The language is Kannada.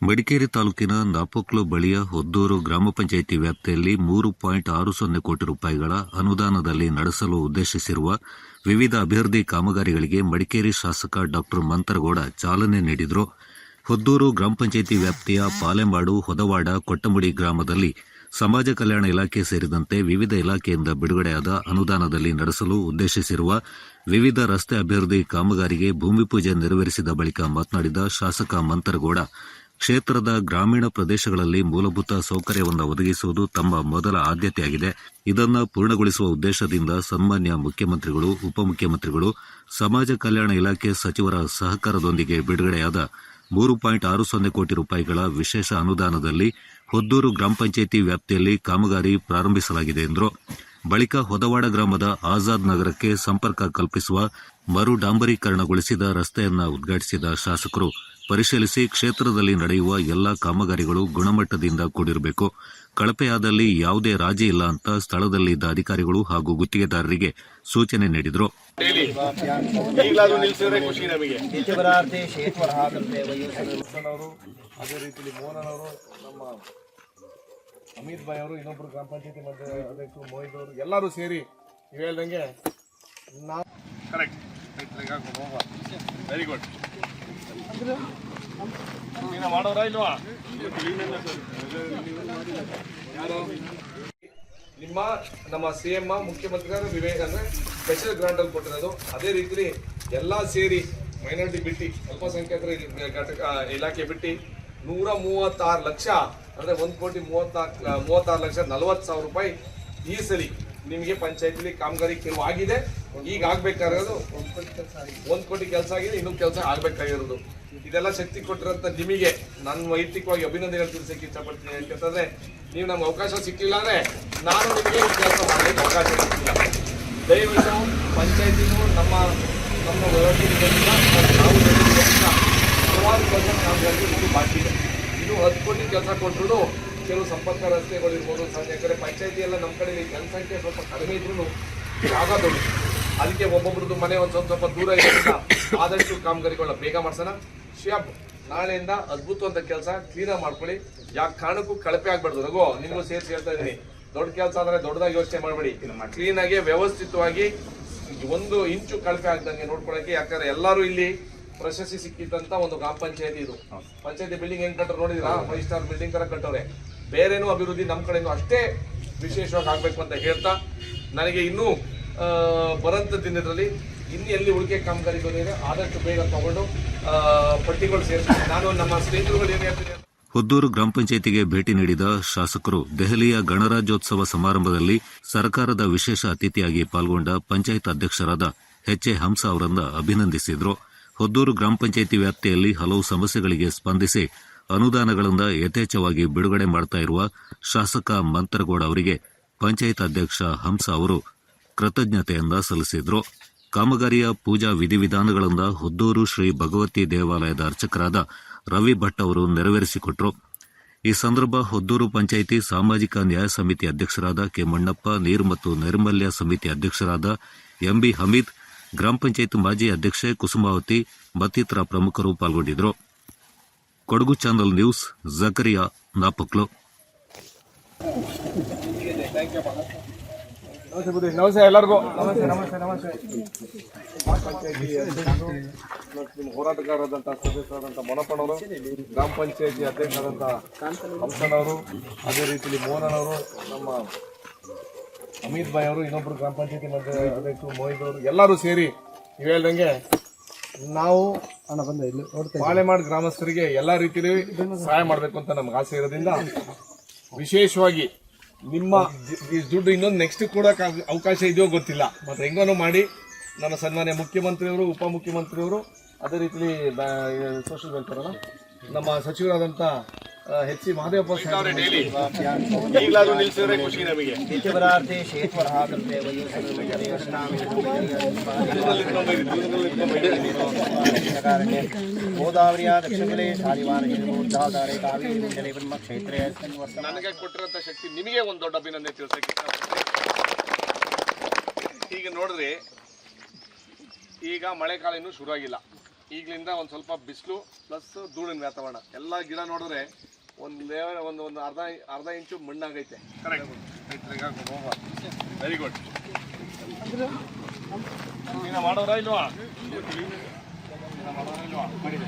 ಮಡಿಕೇರಿ ತಾಲೂಕಿನ ನಾಪೋಕ್ಲು ಬಳಿಯ ಹೊದ್ದೂರು ಗ್ರಾಮ ಪಂಚಾಯಿತಿ ವ್ಯಾಪ್ತಿಯಲ್ಲಿ ಮೂರು ಪಾಯಿಂಟ್ ಆರು ಸೊನ್ನೆ ಕೋಟಿ ರೂಪಾಯಿಗಳ ಅನುದಾನದಲ್ಲಿ ನಡೆಸಲು ಉದ್ದೇಶಿಸಿರುವ ವಿವಿಧ ಅಭಿವೃದ್ಧಿ ಕಾಮಗಾರಿಗಳಿಗೆ ಮಡಿಕೇರಿ ಶಾಸಕ ಡಾಕ್ಟರ್ ಮಂತರಗೌಡ ಚಾಲನೆ ನೀಡಿದರು. ಹೊದ್ದೂರು ಗ್ರಾಮ ಪಂಚಾಯಿತಿ ವ್ಯಾಪ್ತಿಯ ಪಾಲೆಂಬಾಡು, ಹೊದವಾಡ ಕೊಟ್ಟಮುಡಿ ಗ್ರಾಮದಲ್ಲಿ ಸಮಾಜ ಕಲ್ಯಾಣ ಇಲಾಖೆ ಸೇರಿದಂತೆ ವಿವಿಧ ಇಲಾಖೆಯಿಂದ ಬಿಡುಗಡೆಯಾದ ಅನುದಾನದಲ್ಲಿ ನಡೆಸಲು ಉದ್ದೇಶಿಸಿರುವ ವಿವಿಧ ರಸ್ತೆ ಅಭಿವೃದ್ಧಿ ಕಾಮಗಾರಿಗೆ ಭೂಮಿ ಪೂಜೆ ನೆರವೇರಿಸಿದ ಬಳಿಕ ಮಾತನಾಡಿದ ಶಾಸಕ ಮಂತರಗೌಡ ಕ್ಷೇತ್ರದ ಗ್ರಾಮೀಣ ಪ್ರದೇಶಗಳಲ್ಲಿ ಮೂಲಭೂತ ಸೌಕರ್ಯವನ್ನು ಒದಗಿಸುವುದು ತಮ್ಮ ಮೊದಲ ಆದ್ಯತೆಯಾಗಿದೆ. ಇದನ್ನು ಪೂರ್ಣಗೊಳಿಸುವ ಉದ್ದೇಶದಿಂದ ಸನ್ಮಾನ್ಯ ಮುಖ್ಯಮಂತ್ರಿಗಳು, ಉಪಮುಖ್ಯಮಂತ್ರಿಗಳು, ಸಮಾಜ ಕಲ್ಯಾಣ ಇಲಾಖೆ ಸಚಿವರ ಸಹಕಾರದೊಂದಿಗೆ ಬಿಡುಗಡೆಯಾದ ಮೂರು ಪಾಯಿಂಟ್ ಆರು ಸೊನ್ನೆ ಕೋಟಿ ರೂಪಾಯಿಗಳ ವಿಶೇಷ ಅನುದಾನದಲ್ಲಿ ಹೊದ್ದೂರು ಗ್ರಾಮ ಪಂಚಾಯಿತಿ ವ್ಯಾಪ್ತಿಯಲ್ಲಿ ಕಾಮಗಾರಿ ಪ್ರಾರಂಭಿಸಲಾಗಿದೆ ಎಂದರು. ಬಳಿಕ ಹೊದವಾಡ ಗ್ರಾಮದ ಆಜಾದ್ ನಗರಕ್ಕೆ ಸಂಪರ್ಕ ಕಲ್ಪಿಸುವ ಮರು ಡಾಂಬರೀಕರಣಗೊಳಿಸಿದ ರಸ್ತೆಯನ್ನು ಉದ್ಘಾಟಿಸಿದ ಶಾಸಕರು. ಪರಿಶೀಲಿಸಿ ಕ್ಷೇತ್ರದಲ್ಲಿ ನಡೆಯುವ ಎಲ್ಲ ಕಾಮಗಾರಿಗಳು ಗುಣಮಟ್ಟದಿಂದ ಕೂಡಿರಬೇಕು. ಕಳಪೆಯಾದಲ್ಲಿ ಯಾವುದೇ ರಾಜಿ ಇಲ್ಲ ಅಂತ ಸ್ಥಳದಲ್ಲಿದ್ದ ಅಧಿಕಾರಿಗಳು ಹಾಗೂ ಗುತ್ತಿಗೆದಾರರಿಗೆ ಸೂಚನೆ ನೀಡಿದರು. ಡೈಲಿ ಈಗಲಾದ್ರೂ ನಿಲ್ಸಿದ್ರೆ ಖುಷಿ ನಮಗೆ. ನಿತ್ಯಪರಾರ್ಥೆ ಶೇತ್ವರಾಗಂತೆ ವಯೋಸನ ಅವರು ಅದೇ ರೀತಿಲಿ ಮೋಹನ್ ಅವರು ನಮ್ಮ ಅಮಿತ್ ಭಾಯ್ ಅವರು ಇನ್ನೊಬ್ರು ಗ್ರಾಮ ಪಂಚಾಯತಿ ಮಧ್ಯ ಅಧ್ಯಕ್ಷರು ಮೋಹಿತ್ ಅವರು ಎಲ್ಲರೂ ಸೇರಿ ನೀವು ಹೇಳ್ದಂಗೆ ನಾವು ಕರೆಕ್ಟ್ ವೆರಿ ಗುಡ್ ನೀನು ಮಾಡೋರಾ ಇಲ್ವಾ ಯಾರು ನಿಮ್ಮ, ನಮ್ಮ ಸಿ ಎಂ ಮುಖ್ಯಮಂತ್ರಿಗಳು ವಿವೇಕ್ ಅಂದ್ರೆ ಸ್ಪೆಷಲ್ ಗ್ರಾಂಟ್ ಅಲ್ಲಿ ಕೊಟ್ಟಿರೋದು. ಅದೇ ರೀತಿ ಎಲ್ಲಾ ಸೇರಿ ಮೈನಾರಿಟಿ ಬಿಟ್ಟು, ಅಲ್ಪಸಂಖ್ಯಾತರ ಘಟಕ ಇಲಾಖೆ ಬಿಟ್ಟು ನೂರ ಮೂವತ್ತಾರು ಲಕ್ಷ, ಅಂದ್ರೆ ಒಂದ್ ಕೋಟಿ ಮೂವತ್ತಾರು ಮೂವತ್ತಾರು ಲಕ್ಷ ನಲವತ್ತು ಸಾವಿರ ರೂಪಾಯಿ ಈ ಸರಿ ನಿಮಗೆ ಪಂಚಾಯತಿಲಿ ಕಾಮಗಾರಿ ಕೆಲವು ಆಗಿದೆ. ಈಗ ಆಗ್ಬೇಕಾಗಿರೋದು ಒಂದ್ ಕೋಟಿ ಕೆಲಸ ಆಗಿದೆ, ಇನ್ನೂ ಕೆಲಸ ಆಗ್ಬೇಕಾಗಿರೋದು. ಇದೆಲ್ಲ ಶಕ್ತಿ ಕೊಟ್ಟಿರೋಂಥ ನಿಮಗೆ ನನ್ನ ವೈಯಕ್ತಿಕವಾಗಿ ಅಭಿನಂದನೆಗಳು ತಿಳಿಸಕ್ಕೆ ಇಷ್ಟಪಡ್ತೀನಿ. ಯಾಕಂತಂದ್ರೆ ನೀವು ನಮ್ಗೆ ಅವಕಾಶ ಸಿಕ್ಕಿಲ್ಲ ಅಂದ್ರೆ ನಾನು ನಿಮಗೆ ಕೆಲಸ ಮಾಡಲಿಕ್ಕೆ ಅವಕಾಶ ಸಿಕ್ಕಿಲ್ಲ ದಯವಿಟ್ಟು ಪಂಚಾಯತಿನೂ ನಮ್ಮ ನಮ್ಮ ಹಲವಾರು ಕೆಲಸ ಇದು ಬಾಕಿ ಇದೆ. ಇನ್ನು ಹತ್ತು ಕೋಟಿ ಕೆಲಸ ಕೊಟ್ಟರು ಕೆಲವು ಸಂಪರ್ಕ ರಸ್ತೆಗಳಿರ್ಬೋದು ಸಾಧ್ಯ. ಯಾಕಂದ್ರೆ ಪಂಚಾಯತಿ ಎಲ್ಲ ನಮ್ಮ ಕಡೆ ಜನಸಂಖ್ಯೆ ಸ್ವಲ್ಪ ಕಡಿಮೆ ಇದ್ರೂ ಜಾಗ ದೊಡ್ಡ ಅದಕ್ಕೆ ಒಬ್ಬೊಬ್ರದ್ದು ಮನೆ ಒಂದು ಸ್ವಲ್ಪ ಸ್ವಲ್ಪ ದೂರ ಇರೋದ್ರಿಂದ ಆದಷ್ಟು ಕಾಮಗಾರಿಗಳನ್ನ ಬೇಗ ಮಾಡ್ಸೋಣ. ಶಿಯಾಬ್, ನಾಳೆಯಿಂದ ಅದ್ಭುತವಾದ ಕೆಲಸ ಕ್ಲೀನಾಗಿ ಮಾಡ್ಕೊಳ್ಳಿ. ಯಾಕೆ ಕಾರಣಕ್ಕೂ ಕಳಪೆ ಆಗ್ಬಾರ್ದು. ರಘು, ನಿಮಗೂ ಸೇರಿಸಿ ಹೇಳ್ತಾ ಇದೀನಿ ದೊಡ್ಡ ಕೆಲಸ ಅಂದ್ರೆ ದೊಡ್ಡದಾಗಿ ಯೋಚನೆ ಮಾಡಬೇಡಿ. ಕ್ಲೀನಾಗಿ ವ್ಯವಸ್ಥಿತವಾಗಿ ಒಂದು ಇಂಚು ಕಳಪೆ ಆಗ್ದಂಗೆ ನೋಡ್ಕೊಳಕ್ಕೆ ಯಾಕಂದ್ರೆ ಎಲ್ಲರೂ ಇಲ್ಲಿ ಪ್ರಶಸ್ತಿ ಸಿಕ್ಕಿದ್ದಂತ ಒಂದು ಗ್ರಾಮ ಪಂಚಾಯತಿ ಇದು. ಪಂಚಾಯತಿ ಬಿಲ್ಡಿಂಗ್ ಹೆಂಗ್ ಕಟ್ಟರು ನೋಡಿದಿರಾ? ಫೈವ್ ಸ್ಟಾರ್ ಬಿಲ್ಡಿಂಗ್ ತರ ಕಟ್ಟವ್ರೆ. ಬೇರೇನೂ ಅಭಿವೃದ್ಧಿ ನಮ್ಮ ಕಡೆನೂ ಅಷ್ಟೇ ವಿಶೇಷವಾಗಿ ಆಗ್ಬೇಕು ಅಂತ ಹೇಳ್ತಾ, ನನಗೆ ಇನ್ನೂ ಬರಂತ ದಿನದಲ್ಲಿ ಇನ್ನು ಎಲ್ಲಿ ಉಳಿಕೆ ಕಾಮಗಾರಿಗಳಿದೆ ಆದಷ್ಟು ಬೇಗ ತಗೊಂಡು ಪಟ್ಟಿಗಳು ಸೇರಿಸ್ತೀನಿ ನಾನು ನಮ್ಮ ಸ್ನೇಹಿತರುಗಳು ಏನ್ ಹೇಳ್ತೀನಿ ಹುದ್ದೂರು ಹೊದ್ದೂರು ಗ್ರಾಮ ಪಂಚಾಯಿತಿಗೆ ಭೇಟಿ ನೀಡಿದ ಶಾಸಕರು ದೆಹಲಿಯ ಗಣರಾಜ್ಯೋತ್ಸವ ಸಮಾರಂಭದಲ್ಲಿ ಸರ್ಕಾರದ ವಿಶೇಷ ಅತಿಥಿಯಾಗಿ ಪಾಲ್ಗೊಂಡ ಪಂಚಾಯತ್ ಅಧ್ಯಕ್ಷರಾದ ಎಚ್ ಎ ಹಂಸ ಅವರನ್ನು ಅಭಿನಂದಿಸಿದರು. ಹೊದ್ದೂರು ಗ್ರಾಮ ಪಂಚಾಯಿತಿ ವ್ಯಾಪ್ತಿಯಲ್ಲಿ ಹಲವು ಸಮಸ್ಯೆಗಳಿಗೆ ಸ್ಪಂದಿಸಿ ಅನುದಾನಗಳಿಂದ ಯಥೇಚ್ಛವಾಗಿ ಬಿಡುಗಡೆ ಮಾಡ್ತಾ ಇರುವ ಶಾಸಕ ಮಂತ್ರಗೌಡ ಅವರಿಗೆ ಪಂಚಾಯತ್ ಅಧ್ಯಕ್ಷ ಹಂಸ ಅವರು ಕೃತಜ್ಞತೆಯನ್ನ ಸಲ್ಲಿಸಿದರು. ಕಾಮಗಾರಿಯ ಪೂಜಾ ವಿಧಿವಿಧಾನಗಳಿಂದ ಹುದ್ದೂರು ಶ್ರೀ ಭಗವತಿ ದೇವಾಲಯದ ಅರ್ಚಕರಾದ ರವಿ ಭಟ್ ಅವರು ನೆರವೇರಿಸಿಕೊಟ್ರು. ಈ ಸಂದರ್ಭ ಹುದ್ದೂರು ಪಂಚಾಯಿತಿ ಸಾಮಾಜಿಕ ನ್ಯಾಯ ಸಮಿತಿ ಅಧ್ಯಕ್ಷರಾದ ಕೆ ಮಣ್ಣಪ್ಪ, ನೀರು ಮತ್ತು ನೈರ್ಮಲ್ಯ ಸಮಿತಿ ಅಧ್ಯಕ್ಷರಾದ ಎಂಬಿ ಹಮೀದ್, ಗ್ರಾಮ ಪಂಚಾಯತ್ ಮಾಜಿ ಅಧ್ಯಕ್ಷೆ ಕುಸುಮಾವತಿ, ಮತ್ತಿತರ ಪ್ರಮುಖರು ಪಾಲ್ಗೊಂಡಿದ್ದರು. Kodagu channel news, Zakariya Napoklu. ನಮಸ್ತೆ ಬುದ್ಧಿ ನಮಸ್ತೆ ಎಲ್ಲರಿಗೂ. ನಮಸ್ತೆ ನಮಸ್ತೆ ನಮಸ್ತೆ. ನಿಮ್ಮ ಹೋರಾಟಗಾರರಾದಂಥ ಸದಸ್ಯರಾದಂಥ ಮೊನಪ್ಪನವರು ಗ್ರಾಮ ಪಂಚಾಯತಿ ಅಧ್ಯಕ್ಷರಾದಂಥ ಹಂಸನವರು ಅದೇ ರೀತಿಯಲ್ಲಿ ಮೋಹನವರು ನಮ್ಮ ಅಮಿತ್ ಭಾಯ್ ಅವರು, ಇನ್ನೊಬ್ರು ಗ್ರಾಮ ಪಂಚಾಯತಿ ಅಧ್ಯಕ್ಷರು ಮೋಹಿತ್ ಅವರು, ಎಲ್ಲರೂ ಸೇರಿ ನೀವು ಹೇಳ್ದಂಗೆ ನಾವು ಪಾಳೆಮಾಡ್ ಗ್ರಾಮಸ್ಥರಿಗೆ ಎಲ್ಲಾ ರೀತಿಯಲ್ಲಿ ಸಹಾಯ ಮಾಡಬೇಕು ಅಂತ ನಮ್ಗೆ ಆಸೆ ಇರೋದ್ರಿಂದ ವಿಶೇಷವಾಗಿ ನಿಮ್ಮ ದುಡ್ಡು ಇನ್ನೊಂದು ನೆಕ್ಸ್ಟ್ ಕೂಡ ಅವಕಾಶ ಇದೆಯೋ ಗೊತ್ತಿಲ್ಲ. ಮತ್ತೆ ಹೆಂಗನೂ ಮಾಡಿ ನನ್ನ ಸನ್ಮಾನ್ಯ ಮುಖ್ಯಮಂತ್ರಿಯವರು, ಉಪಮುಖ್ಯಮಂತ್ರಿಯವರು, ಅದೇ ರೀತಿಲಿ ಸೋಷಿಯಲ್ ವೆಲ್ಫೇರ್ ನಮ್ಮ ಸಚಿವರಾದಂಥ ಎಚ್ ಸಿ ಮಹದೇವಪ್ಪ ಈಗಲಾದ್ರೂ ನಿಲ್ಸಿದ್ರೆ ಖುಷಿ ನಮಗೆ ನಿತ್ಯವರಾರ್ಥಿ ಶೇತ್ವರಾಗಂತೆ ವಯೋಸನ ಗೋದಾವರಿಯ ದಕ್ಷಿಣಗಳೇ ಶಾಲಿವಾರ ಜಿಲ್ಲೆ ಕಾವೇರಿ ಮಂಡಲೆ ಬ್ರಹ್ಮ ಕ್ಷೇತ್ರ ನನಗೆ ಕೊಟ್ಟಿರೋಂಥ ಶಕ್ತಿ ನಿಮಗೆ ಒಂದು ದೊಡ್ಡ ಅಭಿನಂದನೆ ತಿಳಿಸಕ್ಕೆ ಈಗ ನೋಡಿದ್ರೆ ಈಗ ಮಳೆಕಾಲ ಇನ್ನೂ ಶುರುವಾಗಿಲ್ಲ. ಈಗಲಿಂದ ಒಂದು ಸ್ವಲ್ಪ ಬಿಸಿಲು ಪ್ಲಸ್ ಧೂಳಿನ ವಾತಾವರಣ ಎಲ್ಲ ಗಿಡ ನೋಡಿದ್ರೆ ಒಂದು ಲೇವರ್ ಒಂದು ಒಂದು ಅರ್ಧ ಅರ್ಧ ಇಂಚು ಮಣ್ಣಾಗೈತೆ ವೆರಿ ಗುಡ್ ಮಾಡೋರ ಇಲ್ವಾ ಮಾಡೋರ ಇಲ್ವಾ ಮಾಡಿದೆ